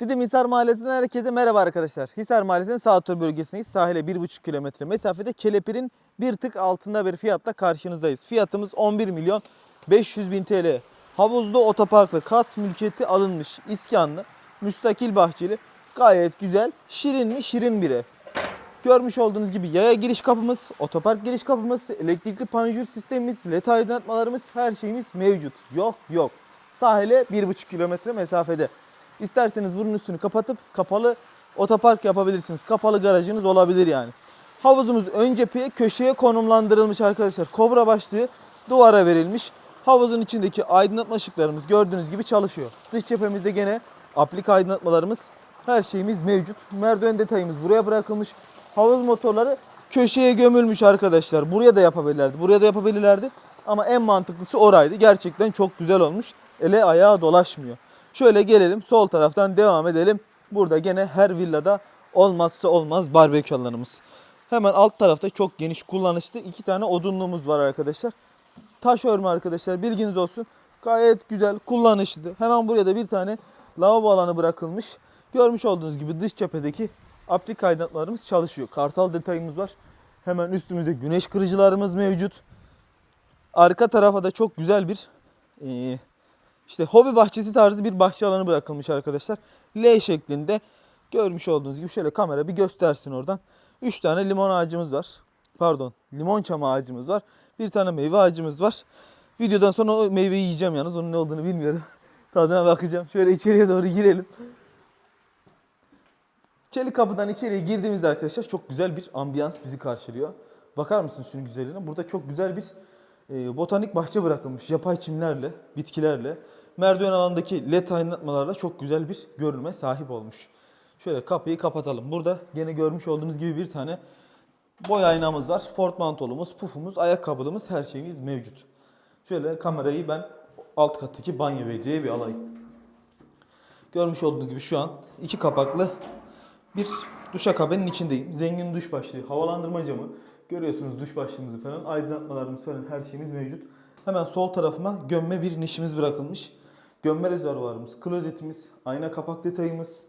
Didim Hisar Mahallesi'nden herkese merhaba arkadaşlar. Hisar Mahallesi'nin Sağtur bölgesindeyiz. Sahile 1,5 kilometre mesafede kelepir'in bir tık altında bir fiyatla karşınızdayız. Fiyatımız 11 milyon 500 bin TL. Havuzlu otoparklı kat mülkiyeti alınmış iskanlı, müstakil bahçeli, gayet güzel, şirin mi şirin bir ev. Görmüş olduğunuz gibi yaya giriş kapımız, otopark giriş kapımız, elektrikli panjur sistemimiz, led aydınlatmalarımız her şeyimiz mevcut. Yok yok. Sahile 1,5 kilometre mesafede. İsterseniz bunun üstünü kapatıp kapalı otopark yapabilirsiniz. Kapalı garajınız olabilir yani. Havuzumuz ön cepheye köşeye konumlandırılmış arkadaşlar. Kobra başlığı duvara verilmiş. Havuzun içindeki aydınlatma ışıklarımız gördüğünüz gibi çalışıyor. Dış cephemizde gene aplik aydınlatmalarımız her şeyimiz mevcut. Merdiven detayımız buraya bırakılmış. Havuz motorları köşeye gömülmüş arkadaşlar. Buraya da yapabilirlerdi. Buraya da yapabilirlerdi. Ama en mantıklısı oraydı. Gerçekten çok güzel olmuş. Ele ayağa dolaşmıyor. Şöyle gelelim sol taraftan devam edelim. Burada gene her villada olmazsa olmaz barbekü alanımız. Hemen alt tarafta çok geniş kullanışlı iki tane odunluğumuz var arkadaşlar. Taş örme arkadaşlar bilginiz olsun. Gayet güzel kullanışlı. Hemen buraya da bir tane lavabo alanı bırakılmış. Görmüş olduğunuz gibi dış cephedeki aplik aydınlatmalarımız çalışıyor. Kartal detayımız var. Hemen üstümüzde güneş kırıcılarımız mevcut. Arka tarafa da çok güzel bir eee, işte hobi bahçesi tarzı bir bahçe alanı bırakılmış arkadaşlar. L şeklinde görmüş olduğunuz gibi şöyle kamera bir göstersin oradan. 3 tane limon ağacımız var. Pardon limon çam ağacımız var. Bir tane meyve ağacımız var. Videodan sonra o meyveyi yiyeceğim yalnız onun ne olduğunu bilmiyorum. Tadına bakacağım. Şöyle içeriye doğru girelim. Çelik kapıdan içeriye girdiğimizde arkadaşlar çok güzel bir ambiyans bizi karşılıyor. Bakar mısınız şunun güzelliğine? Burada çok güzel bir e, botanik bahçe bırakılmış. Yapay çimlerle, bitkilerle. Merdiven alandaki led aydınlatmalarla çok güzel bir görünüme sahip olmuş. Şöyle kapıyı kapatalım. Burada gene görmüş olduğunuz gibi bir tane boy aynamız var. Ford mantolumuz, pufumuz, ayakkabılımız her şeyimiz mevcut. Şöyle kamerayı ben alt kattaki banyo ve bir alayım. Görmüş olduğunuz gibi şu an iki kapaklı bir duşakabenin içindeyim. Zengin duş başlığı, havalandırma camı. Görüyorsunuz duş başlığımızı falan, aydınlatmalarımız falan her şeyimiz mevcut. Hemen sol tarafıma gömme bir nişimiz bırakılmış. Gömme rezervuarımız, klozetimiz, ayna kapak detayımız,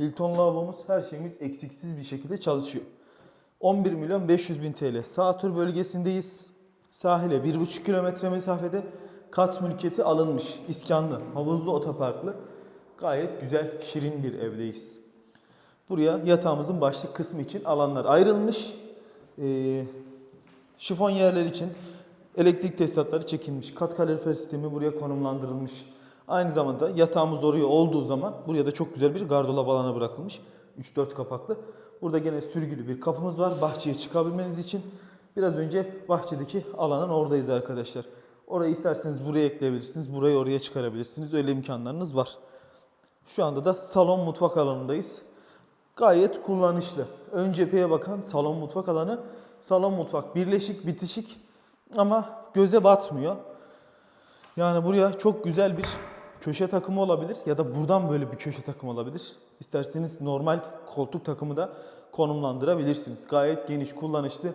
Hilton lavabomuz her şeyimiz eksiksiz bir şekilde çalışıyor. 11 milyon 500 bin TL. Sağtur bölgesindeyiz. Sahile 1,5 kilometre mesafede kat mülkiyeti alınmış. İskanlı, havuzlu otoparklı. Gayet güzel, şirin bir evdeyiz. Buraya yatağımızın başlık kısmı için alanlar ayrılmış. Ee, şifon yerler için elektrik tesisatları çekilmiş. Kat kalorifer sistemi buraya konumlandırılmış. Aynı zamanda yatağımız oraya olduğu zaman buraya da çok güzel bir gardırop alanı bırakılmış. 3-4 kapaklı. Burada gene sürgülü bir kapımız var bahçeye çıkabilmeniz için. Biraz önce bahçedeki alanın oradayız arkadaşlar. Orayı isterseniz buraya ekleyebilirsiniz. Burayı oraya çıkarabilirsiniz. Öyle imkanlarınız var. Şu anda da salon mutfak alanındayız. Gayet kullanışlı. Ön cepheye bakan salon mutfak alanı. Salon mutfak birleşik bitişik ama göze batmıyor. Yani buraya çok güzel bir köşe takımı olabilir ya da buradan böyle bir köşe takımı olabilir. İsterseniz normal koltuk takımı da konumlandırabilirsiniz. Gayet geniş, kullanışlı.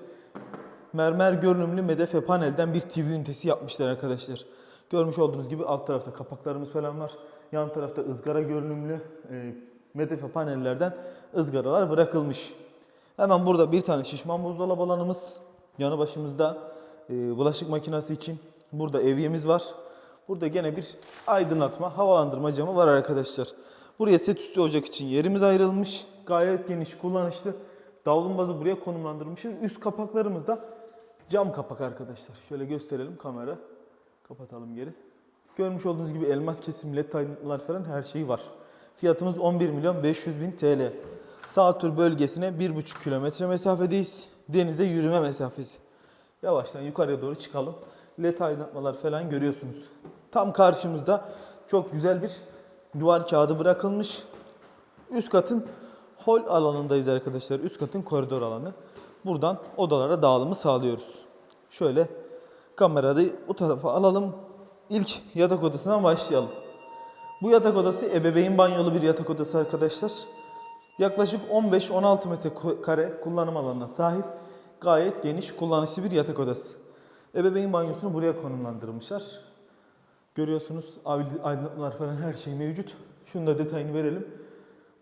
Mermer görünümlü medefe panelden bir TV ünitesi yapmışlar arkadaşlar. Görmüş olduğunuz gibi alt tarafta kapaklarımız falan var. Yan tarafta ızgara görünümlü e, medefe panellerden ızgaralar bırakılmış. Hemen burada bir tane şişman buzdolabı alanımız. Yanı başımızda e, bulaşık makinesi için. Burada evyemiz var. Burada gene bir aydınlatma, havalandırma camı var arkadaşlar. Buraya set üstü ocak için yerimiz ayrılmış. Gayet geniş, kullanışlı. Davlumbazı buraya konumlandırmışız. Üst kapaklarımız da cam kapak arkadaşlar. Şöyle gösterelim kamera. Kapatalım geri. Görmüş olduğunuz gibi elmas kesim, led aydınlatmalar falan her şey var. Fiyatımız 11 milyon 500 bin TL. Sağtur bölgesine 1,5 kilometre mesafedeyiz. Denize yürüme mesafesi. Yavaştan yukarıya doğru çıkalım. LED aydınlatmalar falan görüyorsunuz. Tam karşımızda çok güzel bir duvar kağıdı bırakılmış. Üst katın hol alanındayız arkadaşlar. Üst katın koridor alanı. Buradan odalara dağılımı sağlıyoruz. Şöyle kamerayı bu tarafa alalım. İlk yatak odasından başlayalım. Bu yatak odası ebeveyn banyolu bir yatak odası arkadaşlar. Yaklaşık 15-16 metrekare kullanım alanına sahip gayet geniş kullanışlı bir yatak odası. Ebeveyn banyosunu buraya konumlandırmışlar. Görüyorsunuz aydınlatmalar falan her şey mevcut. Şunu da detayını verelim.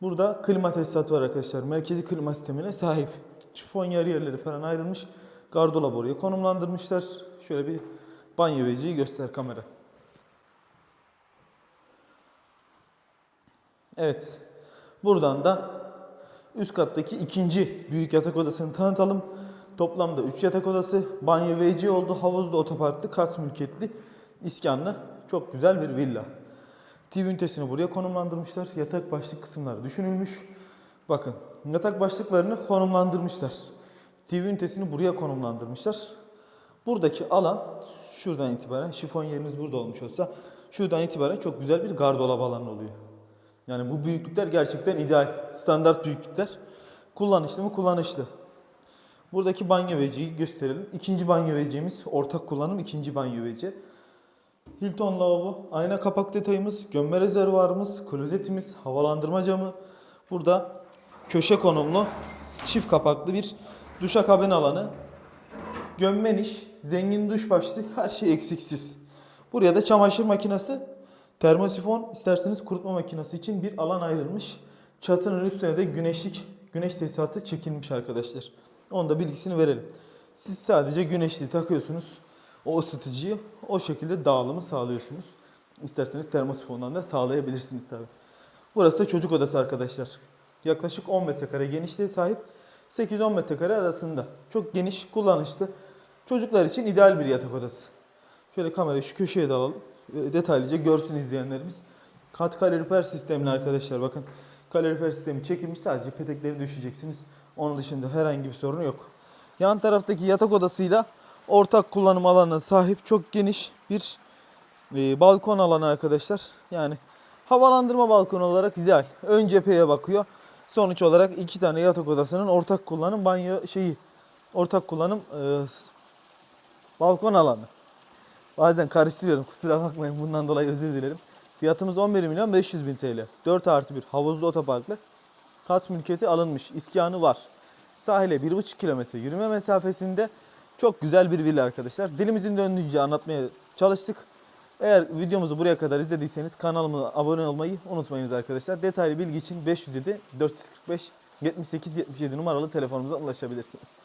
Burada klima tesisatı var arkadaşlar. Merkezi klima sistemine sahip. Şifon yer yerleri falan ayrılmış. Gardolap oraya konumlandırmışlar. Şöyle bir banyo veciyi göster kamera. Evet. Buradan da üst kattaki ikinci büyük yatak odasını tanıtalım. Toplamda 3 yatak odası, banyo veci oldu, havuzlu, otoparklı, kat mülkiyetli, iskanlı, çok güzel bir villa. TV ünitesini buraya konumlandırmışlar. Yatak başlık kısımları düşünülmüş. Bakın yatak başlıklarını konumlandırmışlar. TV ünitesini buraya konumlandırmışlar. Buradaki alan şuradan itibaren şifon yeriniz burada olmuş olsa şuradan itibaren çok güzel bir gardırop alanı oluyor. Yani bu büyüklükler gerçekten ideal. Standart büyüklükler. Kullanışlı mı? Kullanışlı. Buradaki banyo veciyi gösterelim. İkinci banyo vecimiz ortak kullanım ikinci banyo veci. Hilton lavabo, ayna kapak detayımız, gömme rezervuarımız, klozetimiz, havalandırma camı. Burada köşe konumlu çift kapaklı bir duşakabin alanı. Gömme niş, zengin duş başlığı, her şey eksiksiz. Buraya da çamaşır makinesi, termosifon, isterseniz kurutma makinesi için bir alan ayrılmış. Çatının üstüne de güneşlik, güneş tesisatı çekilmiş arkadaşlar. Onun da bilgisini verelim. Siz sadece güneşliği takıyorsunuz. O ısıtıcıyı o şekilde dağılımı sağlıyorsunuz. İsterseniz termosifondan da sağlayabilirsiniz tabi. Burası da çocuk odası arkadaşlar. Yaklaşık 10 metrekare genişliğe sahip. 8-10 metrekare arasında. Çok geniş, kullanışlı. Çocuklar için ideal bir yatak odası. Şöyle kamerayı şu köşeye de alalım. Detaylıca görsün izleyenlerimiz. Kat kalorifer sistemli arkadaşlar bakın. Kalorifer sistemi çekilmiş sadece petekleri düşeceksiniz. Onun dışında herhangi bir sorun yok. Yan taraftaki yatak odasıyla ortak kullanım alanına sahip çok geniş bir e, balkon alanı arkadaşlar. Yani havalandırma balkonu olarak ideal. Ön cepheye bakıyor. Sonuç olarak iki tane yatak odasının ortak kullanım banyo şeyi ortak kullanım e, balkon alanı. Bazen karıştırıyorum kusura bakmayın bundan dolayı özür dilerim. Fiyatımız 11 milyon 500 bin TL. 4 artı 1 havuzlu otoparklı. Kat mülkiyeti alınmış. iskanı var. Sahile 1,5 kilometre yürüme mesafesinde çok güzel bir villa arkadaşlar. Dilimizin döndüğünce anlatmaya çalıştık. Eğer videomuzu buraya kadar izlediyseniz kanalıma abone olmayı unutmayınız arkadaşlar. Detaylı bilgi için 507 445 78 77 numaralı telefonumuza ulaşabilirsiniz.